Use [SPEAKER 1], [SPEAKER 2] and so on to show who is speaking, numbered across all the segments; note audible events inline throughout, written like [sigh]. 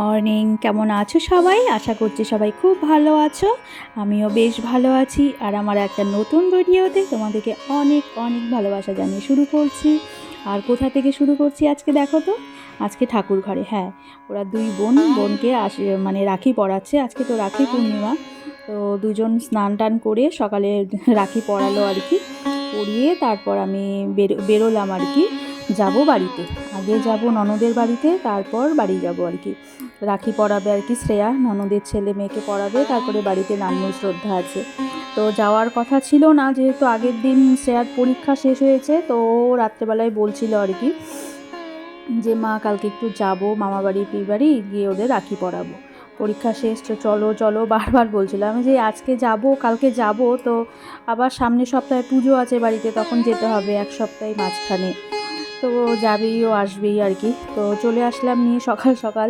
[SPEAKER 1] Morning কেমন আছো সবাই? আশা করছি সবাই খুব ভালো আছো। আমিও বেশ ভালো আছি। আর আমার একটা নতুন ভিডিওতে তোমাদেরকে অনেক অনেক ভালোবাসা জানিয়ে শুরু করছি। আর কোথা থেকে শুরু করছি আজকে দেখো তো? আজকে ঠাকুর ঘরে হ্যাঁ। ওরা দুই বোন বোনকে আস মানে রাখি পড়াচ্ছে। আজকে তো রাখি পূর্ণিমা। তো দুজন স্নান টান করে সকালে রাখি পড়ালো আর কি। পড়িয়ে তারপর আমি বেরো বেরোলাম আর কি। যাব বাড়িতে। আগে যাব ননদের বাড়িতে, তারপর বাড়ি যাব আর কি। রাখি পড়াবে আর কি শ্রেয়া, ননদের ছেলে মেয়েকে পড়াবে, তারপরে বাড়িতে নান্নু শ্রদ্ধা আছে। তো যাওয়ার কথা ছিল না, যেহেতু আগের দিন শ্রেয়ার পরীক্ষা শেষ হয়েছে, তো রাত্রেবেলায় বলছিল আর কি যে, মা, কালকে একটু যাব মামা বাড়ি পি বাড়ি গিয়ে ওদের রাখি পড়াবো। পরীক্ষা শেষ, তো চলো চলো, বারবার বলছিল। আমি যে, আজকে যাব, কালকে যাব, তো আবার সামনের সপ্তাহে পুজো আছে বাড়িতে, তখন যেতে হবে এক সপ্তাহে মাঝখানে। তো যাবেই ও আসবেই আর কি। তো চলে আসলাম নিয়ে সকাল সকাল।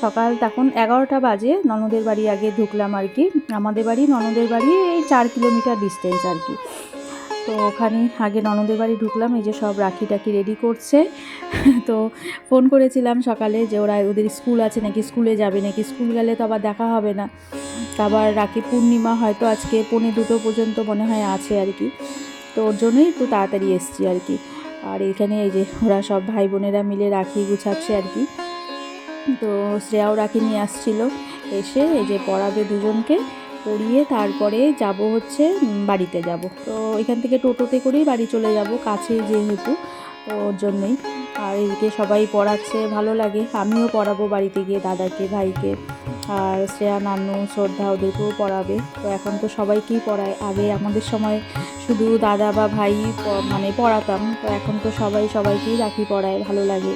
[SPEAKER 1] সকাল তখন এগারোটা বাজে, ননদের বাড়ি আগে ঢুকলাম আর কি। আমাদের বাড়ি, ননদের বাড়ি এই চার কিলোমিটার ডিস্টেন্স আর কি। তো ওখানে আগে ননদের বাড়ি ঢুকলাম, এই যে সব রাখি টাকি রেডি করছে। [laughs] তো ফোন করেছিলাম সকালে যে ওরা ওদের স্কুল আছে নাকি স্কুলে যাবে, নাকি স্কুল গেলে তো আবার দেখা হবে না। আবার রাখি পূর্ণিমা হয়তো আজকে পৌনে দুটো পর্যন্ত মনে হয় আছে আর কি। তো ওর জন্যই একটু তাড়াতাড়ি এসছি আর কি। আর এখানে এই যে ওরা সব ভাই বোনেরা মিলে রাখি গুছাচ্ছে আর কি। তো শ্রেয়াও রাখি নিয়ে আসছিল। এসে এই যে পড়াবে দুজনকে, পড়িয়ে তারপরে যাব হচ্ছে বাড়িতে যাব। তো এখান থেকে টোটোতে করেই বাড়ি চলে যাব কাছে যেহেতু ওর জন্যই। আর এদিকে সবাই পড়াচ্ছে, ভালো লাগে। আমিও পড়াবো বাড়িতে গিয়ে দাদাকে, ভাইকে। আর শ্রেয়া, নানু, শ্রদ্ধা ওদেরকেও পড়াবে। তো এখন তো সবাইকেই পড়ায়। আগে আমাদের সময় শুধু দাদা বা ভাই মানে পড়াতাম। তো এখন তো সবাই সবাইকেই রাখি পড়ায়, ভালো লাগে।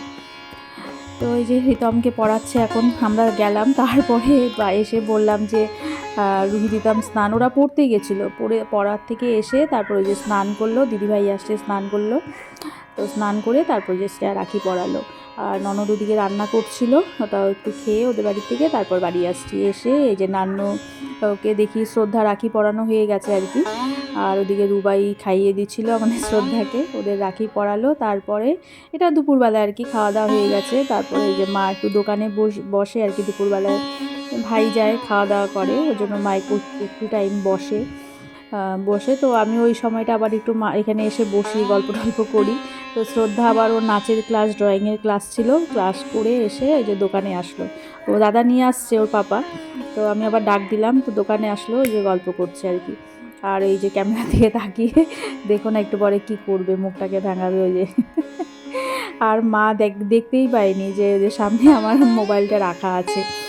[SPEAKER 1] তো এই যে রিতমকে পড়াচ্ছে এখন, আমরা গেলাম। তারপরে এসে বললাম যে রুহি, রিতম স্নান, ওরা পড়তে গেছিল। পড়ে, পড়ার থেকে এসে তারপরে যে স্নান করল, দিদিভাই আসছে স্নান করল। তো স্নান করে তারপর যে রাখি পড়ালো। আর ননদ ওদিকে রান্না করছিল, ওটাও একটু খেয়ে ওদের বাড়ি থেকে তারপর বাড়ি আসছি। এসে এই যে নান্নু ওকে দেখি শ্রদ্ধা রাখি পরানো হয়ে গেছে আর কি। আর ওদিকে রুবাই খাইয়ে দিচ্ছিল আমাদের শ্রদ্ধাকে। ওদের রাখি পরালো তারপরে এটা দুপুরবেলা আর কি, খাওয়া দাওয়া হয়ে গেছে। তারপরে এই যে মা একটু দোকানে বস আর কি, দুপুরবেলায় ভাই যায়, খাওয়া দাওয়া করে। ওই জন্য মা একটু টাইম বসে। বসে। তো আমি ওই সময়টা আবার একটু মা, এখানে এসে বসি, গল্প টল্প করি। তো শ্রদ্ধা আবার ওর নাচের ক্লাস ড্রয়িংয়ের ক্লাস ছিল। ক্লাস করে এসে ওই যে দোকানে আসলো। ও দাদা নিয়ে আসছে ওর পাপা। তো আমি আবার ডাক দিলাম। তো দোকানে আসলো, ওই যে গল্প করছে আর কি। আর এই যে ক্যামেরা [laughs] থেকে তাকিয়ে দেখো না একটু পরে কি করবে, মুখটাকে ভাঙাবে ওই যে। [laughs] আর মা দেখ, দেখতেই পায়নি যে যে সামনে আমার মোবাইলটা রাখা আছে।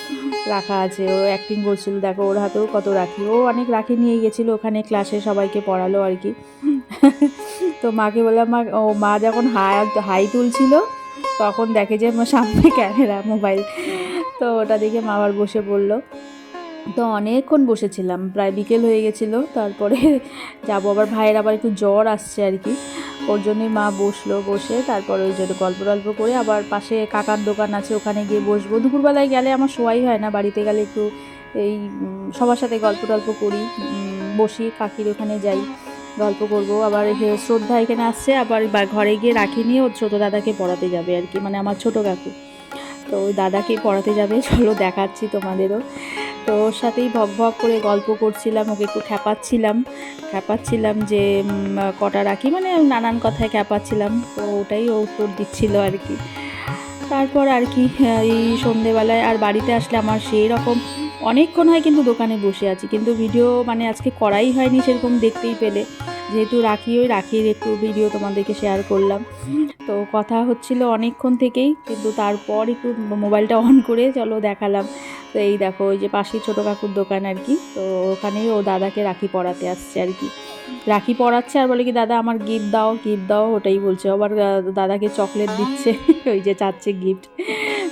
[SPEAKER 1] রাখা আছে। ও অ্যাক্টিং করছিল। দেখো, ওর হাতেও কত রাখি। ও অনেক রাখি নিয়ে গেছিল। ওখানে ক্লাসে সবাইকে পড়ালো আর কি। তো মাকে বললাম, মা, ও মা যখন হাই হাই তুলছিল, তখন দেখে যে সামনে ক্যামেরা মোবাইল তো ওটা দেখে মা আবার বসে পড়ল। তো অনেকক্ষণ বসেছিলাম, প্রায় বিকেল হয়ে গেছিল, তারপরে [laughs] যাব, আবার ভাইয়ের আবার একটু জ্বর আসছে আর কি। ওর জন্যই মা বসল, বসে তারপরে ওই জন্য গল্প টল্প করে আবার পাশে কাকার দোকান আছে, ওখানে গিয়ে বসবো। দুপুরবেলায় গেলে আমার শোয়াই হয় না, বাড়িতে গেলে একটু এই সবার সাথে গল্প টল্প করি বসি, কাকির ওখানে যাই, গল্প করব। আবার শ্রদ্ধা এখানে আসছে, আবার ঘরে গিয়ে রাখি নিয়ে ওর ছোটো দাদাকে পড়াতে যাবে আর কি মানে আমার ছোটো কাকু। তো দাদাকে পড়াতে যাবে? চলো দেখাচ্ছি তোমাদেরও। তো ওর সাথেই ভক ভক করে গল্প করছিলাম, ওকে একটু খ্যাপাচ্ছিলাম। খ্যাপাচ্ছিলাম যে কটা রাখি মানে নানান কথায় খ্যাপাচ্ছিলাম। তো ওটাই ও উত্তর দিচ্ছিল আর কি। তারপর আর কি এই সন্ধেবেলায় আর বাড়িতে আসলে আমার সেই রকম অনেকক্ষণ হয় কিন্তু দোকানে বসে আছি। কিন্তু ভিডিও মানে আজকে করাই হয়নি সেরকম দেখতেই পেলে। যেহেতু রাখি ওই রাখির একটু ভিডিও তোমাদেরকে শেয়ার করলাম। তো কথা হচ্ছিল অনেকক্ষণ থেকেই, কিন্তু তারপর একটু মোবাইলটা অন করে চলো দেখালাম। তো এই দেখো, ওই যে পাশেই ছোটো কাকুর দোকান আর কি। তো ওখানেই ও দাদাকে রাখি পড়াতে আসছে আর কি। রাখি পড়াচ্ছে আর বলে কি, দাদা, আমার গিফট দাও গিফট দাও। ওটাই বলছে। আবার দাদাকে চকলেট দিচ্ছে। [laughs] ওই যে চাচ্ছে গিফট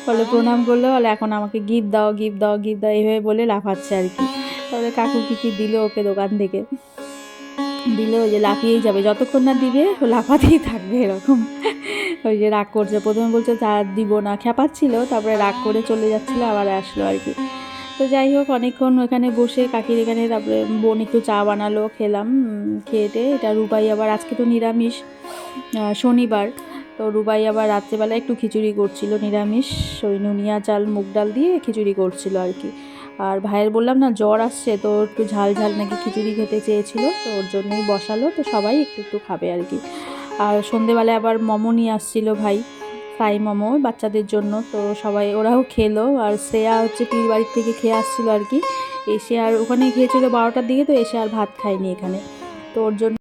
[SPEAKER 1] বলে প্রণাম করল। বলে, এখন আমাকে গিফট দাও গিফট দাও গিফট দাও। এইভাবে বলে লাফাচ্ছে আর কি। তাহলে কাকু কি কি দিল ওকে দোকান থেকে। দিলে ওই যে লাফিয়েই যাবে। যতক্ষণ না দিবে, ও লাফাতেই থাকবে এরকম। ওই যে রাগ করছে। প্রথমে বলছে, তা দিব না। খেপাচ্ছিল, তারপরে রাগ করে চলে যাচ্ছিল, আবার আসলো আর কি। তো যাই হোক, অনেকক্ষণ ওখানে বসে কাকির এখানে, তারপরে বোন একটু চা বানালো, খেলাম খেয়েটে এটা রুবাই আবার, আজকে তো নিরামিষ শনিবার। তো রুবাই আবার রাত্রেবেলা একটু খিচুড়ি করছিল, নিরামিষ। ওই নুনিয়া চাল, মুগ ডাল দিয়ে খিচুড়ি করছিল আর কি। আর ভাইয়ের বললাম না, জ্বর আসছে, তো একটু ঝাল ঝাল নাকি খিচুড়ি খেতে চেয়েছিল, তো ওর জন্যই বসালো, তো সবাই একটু একটু খাবে আর কি। আর সন্ধেবেলায় আবার মোমো নিয়ে আসছিল ভাই, ফ্রাই মোমো বাচ্চাদের জন্য, তো সবাই ওরাও খেলো। আর শ্রেয়া হচ্ছে পীর বাড়ির থেকে খেয়ে আসছিল আর কি। এসে আর ওখানে খেয়েছিল বারোটার দিকে, তো এসে আর ভাত খায়নি এখানে। তো ওর জন্য